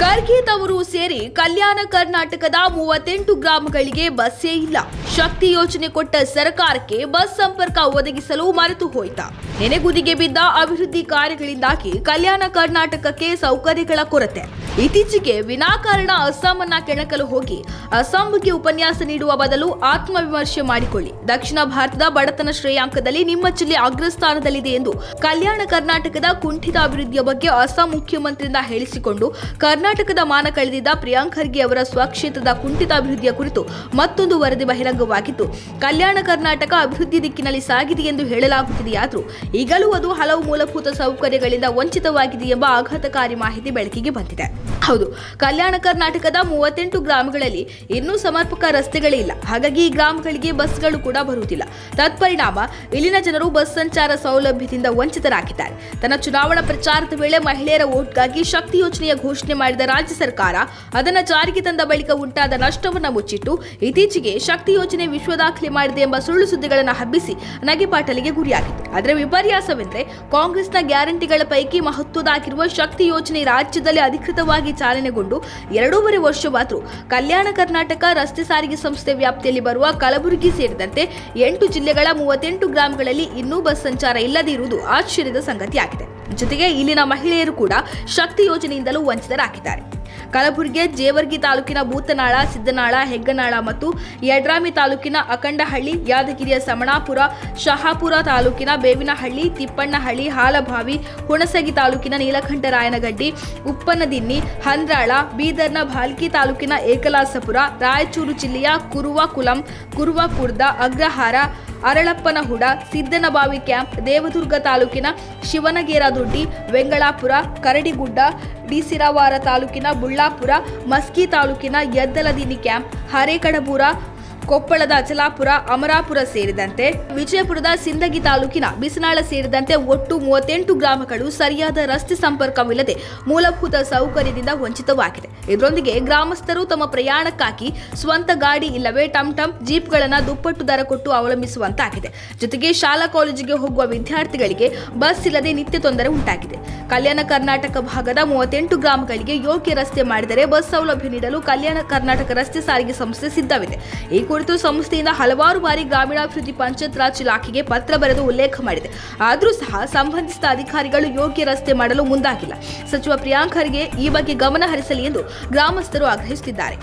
ಖರ್ಗೆ ತವರು ಸೇರಿ ಕಲ್ಯಾಣ ಕರ್ನಾಟಕದ ಮೂವತ್ತೆಂಟು ಗ್ರಾಮಗಳಿಗೆ ಬಸ್ಸೇ ಇಲ್ಲ. ಶಕ್ತಿ ಯೋಜನೆ ಕೊಟ್ಟ ಸರ್ಕಾರಕ್ಕೆ ಬಸ್ ಸಂಪರ್ಕ ಒದಗಿಸಲು ಮರೆತು ಹೋಯ್ತಾ. ನೆನೆಗುದಿಗೆ ಬಿದ್ದ ಅಭಿವೃದ್ಧಿ ಕಾರ್ಯಗಳಿಂದಾಗಿ ಕಲ್ಯಾಣ ಕರ್ನಾಟಕಕ್ಕೆ ಸೌಕರ್ಯಗಳ ಕೊರತೆ. ಇತ್ತೀಚೆಗೆ ವಿನಾಕಾರಣ ಅಸ್ಸಾಮನ್ನ ಕೆಣಕಲು ಹೋಗಿ ಅಸ್ಸಾಂ ಬಗ್ಗೆ ಉಪನ್ಯಾಸ ನೀಡುವ ಬದಲು ಆತ್ಮವಿಮರ್ಶೆ ಮಾಡಿಕೊಳ್ಳಿ. ದಕ್ಷಿಣ ಭಾರತದ ಬಡತನ ಶ್ರೇಯಾಂಕದಲ್ಲಿ ನಿಮ್ಮ ಜಿಲ್ಲೆ ಅಗ್ರಸ್ಥಾನದಲ್ಲಿದೆ ಎಂದು ಕಲ್ಯಾಣ ಕರ್ನಾಟಕದ ಕುಂಠಿತ ಅಭಿವೃದ್ಧಿಯ ಬಗ್ಗೆ ಅಸ್ಸಾಂ ಮುಖ್ಯಮಂತ್ರಿಯಿಂದ ಹೇಳಿಸಿಕೊಂಡು ಕರ್ನಾಟಕದ ಮಾನ ಕಳೆದಿದ್ದ ಪ್ರಿಯಾಂಕ್ ಖರ್ಗೆ ಅವರ ಸ್ವಕ್ಷೇತ್ರದ ಕುಂಠಿತ ಅಭಿವೃದ್ಧಿಯ ಕುರಿತು ಮತ್ತೊಂದು ವರದಿ ಬಹಿರಂಗವಾಗಿತ್ತು. ಕಲ್ಯಾಣ ಕರ್ನಾಟಕ ಅಭಿವೃದ್ಧಿ ದಿಕ್ಕಿನಲ್ಲಿ ಸಾಗಿದೆ ಎಂದು ಹೇಳಲಾಗುತ್ತಿದೆಯಾದರೂ ಈಗಲೂ ಅದು ಹಲವು ಮೂಲಭೂತ ಸೌಕರ್ಯಗಳಿಂದ ವಂಚಿತವಾಗಿದೆ ಎಂಬ ಆಘಾತಕಾರಿ ಮಾಹಿತಿ ಬೆಳಕಿಗೆ ಬಂದಿದೆ. ಹೌದು, ಕಲ್ಯಾಣ ಕರ್ನಾಟಕದ ಮೂವತ್ತೆಂಟು ಗ್ರಾಮಗಳಲ್ಲಿ ಇನ್ನೂ ಸಮರ್ಪಕ ರಸ್ತೆಗಳೇ ಇಲ್ಲ. ಹಾಗಾಗಿ ಈ ಗ್ರಾಮಗಳಿಗೆ ಬಸ್ಗಳು ಕೂಡ ಬರುವುದಿಲ್ಲ. ತತ್ಪರಿಣಾಮ, ಇಲ್ಲಿನ ಜನರು ಬಸ್ ಸಂಚಾರ ಸೌಲಭ್ಯದಿಂದ ವಂಚಿತರಾಗಿದ್ದಾರೆ. ತನ್ನ ಚುನಾವಣಾ ಪ್ರಚಾರದ ವೇಳೆ ಮಹಿಳೆಯರ ಓಟ್ಗಾಗಿ ಶಕ್ತಿ ಯೋಜನೆಯ ಘೋಷಣೆ ಮಾಡಿದ ರಾಜ್ಯ ಸರ್ಕಾರ ಅದನ್ನು ಜಾರಿಗೆ ತಂದ ಬಳಿಕ ಉಂಟಾದ ನಷ್ಟವನ್ನು ಮುಚ್ಚಿಟ್ಟು ಇತ್ತೀಚೆಗೆ ಶಕ್ತಿ ಯೋಜನೆ ವಿಶ್ವ ದಾಖಲೆ ಮಾಡಿದೆ ಎಂಬ ಸುಳ್ಳು ಸುದ್ದಿಗಳನ್ನು ಹಬ್ಬಿಸಿ ನಗೆಪಾಟಲಿಗೆ ಗುರಿಯಾಗಿದೆ ಆದರೆ ವಿಪರ್ಯಾಸವೆಂದರೆ ಕಾಂಗ್ರೆಸ್ನ ಗ್ಯಾರಂಟಿಗಳ ಪೈಕಿ ಮಹತ್ವದಾಗಿರುವ ಶಕ್ತಿ ಯೋಜನೆ ರಾಜ್ಯದಲ್ಲಿ ಅಧಿಕೃತವಾಗಿ ಚಾಲನೆಗೊಂಡು ಎರಡೂವರೆ ವರ್ಷವಾದರೂ ಕಲ್ಯಾಣ ಕರ್ನಾಟಕ ರಸ್ತೆ ಸಾರಿಗೆ ಸಂಸ್ಥೆ ವ್ಯಾಪ್ತಿಯಲ್ಲಿ ಬರುವ ಕಲಬುರಗಿ ಸೇರಿದಂತೆ ಎಂಟು ಜಿಲ್ಲೆಗಳ ಮೂವತ್ತೆಂಟು ಗ್ರಾಮಗಳಲ್ಲಿ ಇನ್ನೂ ಬಸ್ ಸಂಚಾರ ಇಲ್ಲದೇ ಇರುವುದು ಆಶ್ಚರ್ಯದ ಸಂಗತಿಯಾಗಿದೆ. ಜೊತೆಗೆ ಇಲ್ಲಿನ ಮಹಿಳೆಯರು ಕೂಡ ಶಕ್ತಿ ಯೋಜನೆಯಿಂದಲೂ ವಂಚಿತರಾಗಿದ್ದಾರೆ. ಕಲಬುರಗಿ, ಜೇವರ್ಗಿ ತಾಲೂಕಿನ ಭೂತನಾಳ ಸಿದ್ದನಾಳ, ಹೆಗ್ಗನಾಳ ಮತ್ತು ಯಡ್ರಾಮಿ ತಾಲೂಕಿನ ಅಖಂಡಹಳ್ಳಿ, ಯಾದಗಿರಿಯ ಸಮಣಾಪುರ, ಶಹಾಪುರ ತಾಲೂಕಿನ ಬೇವಿನಹಳ್ಳಿ, ತಿಪ್ಪಣ್ಣಹಳ್ಳಿ, ಹಾಲಭಾವಿ, ಹುಣಸಗಿ ತಾಲೂಕಿನ ನೀಲಕಂಠರಾಯನಗಡ್ಡಿ, ಉಪ್ಪನದಿನ್ನಿ, ಹಂದ್ರಾಳ, ಬೀದರ್ನ ಭಾಲ್ಕಿ ತಾಲೂಕಿನ ಏಕಲಾಸಪುರ, ರಾಯಚೂರು ಜಿಲ್ಲೆಯ ಕುರುವ ಕುಲಂ ಅಗ್ರಹಾರ ಅರಳಪ್ಪನಹುಡ, ಸಿದ್ದನಬಾವಿ ಕ್ಯಾಂಪ್, ದೇವದುರ್ಗ ತಾಲೂಕಿನ ಶಿವನಗೇರದೊಡ್ಡಿ, ವೆಂಗಳಾಪುರ, ಕರಡಿಗುಡ್ಡ, ಡಿಸಿರವಾರ ತಾಲೂಕಿನ ಬುಳ್ಳಾಪುರ, ಮಸ್ಕಿ ತಾಲೂಕಿನ ಯದ್ದಲದಿನಿ ಕ್ಯಾಂಪ್, ಹರೇಕಡಬೂರ ಕೊಪ್ಪಳದ ಅಚಲಾಪುರ, ಅಮರಾಪುರ ಸೇರಿದಂತೆ ವಿಜಯಪುರದ ಸಿಂದಗಿ ತಾಲೂಕಿನ ಬಿಸನಾಳ ಸೇರಿದಂತೆ ಒಟ್ಟು ಮೂವತ್ತೆಂಟು ಗ್ರಾಮಗಳು ಸರಿಯಾದ ರಸ್ತೆ ಸಂಪರ್ಕವಿಲ್ಲದೆ ಮೂಲಭೂತ ಸೌಕರ್ಯದಿಂದ ವಂಚಿತವಾಗಿದೆ. ಇದರೊಂದಿಗೆ ಗ್ರಾಮಸ್ಥರು ತಮ್ಮ ಪ್ರಯಾಣಕ್ಕಾಗಿ ಸ್ವಂತ ಗಾಡಿ ಇಲ್ಲವೇ ಟಂ ಟಮ್ ಜೀಪ್ಗಳನ್ನು ದುಪ್ಪಟ್ಟು ದರ ಕೊಟ್ಟು ಅವಲಂಬಿಸುವಂತಾಗಿದೆ. ಜೊತೆಗೆ ಶಾಲಾ ಕಾಲೇಜಿಗೆ ಹೋಗುವ ವಿದ್ಯಾರ್ಥಿಗಳಿಗೆ ಬಸ್ ಇಲ್ಲದೆ ನಿತ್ಯ ತೊಂದರೆ ಉಂಟಾಗಿದೆ. ಕಲ್ಯಾಣ ಕರ್ನಾಟಕ ಭಾಗದ ಮೂವತ್ತೆಂಟು ಗ್ರಾಮಗಳಿಗೆ ಯೋಗ್ಯ ರಸ್ತೆ ಮಾಡಿದರೆ ಬಸ್ ಸೌಲಭ್ಯ ನೀಡಲು ಕಲ್ಯಾಣ ಕರ್ನಾಟಕ ರಸ್ತೆ ಸಾರಿಗೆ ಸಂಸ್ಥೆ ಸಿದ್ಧವಿದೆ. ಈ ಕುರಿತು ಸಂಸ್ಥೆಯಿಂದ ಹಲವಾರು ಬಾರಿ ಗ್ರಾಮೀಣಾಭಿವೃದ್ಧಿ ಪಂಚಾಯತ್ ರಾಜ್ ಇಲಾಖೆಗೆ ಪತ್ರ ಬರೆದು ಉಲ್ಲೇಖ ಮಾಡಿದೆ. ಆದರೂ ಸಹ ಸಂಬಂಧಿಸಿದ ಅಧಿಕಾರಿಗಳು ಯೋಗ್ಯ ರಸ್ತೆ ಮಾಡಲು ಮುಂದಾಗಿಲ್ಲ. ಸಚಿವ ಪ್ರಿಯಾಂಕ್ ಖರ್ಗೆ ಈ ಬಗ್ಗೆ ಗಮನ ಹರಿಸಲಿ ಎಂದು ಗ್ರಾಮಸ್ಥರು ಆಗ್ರಹಿಸುತ್ತಿದ್ದಾರೆ.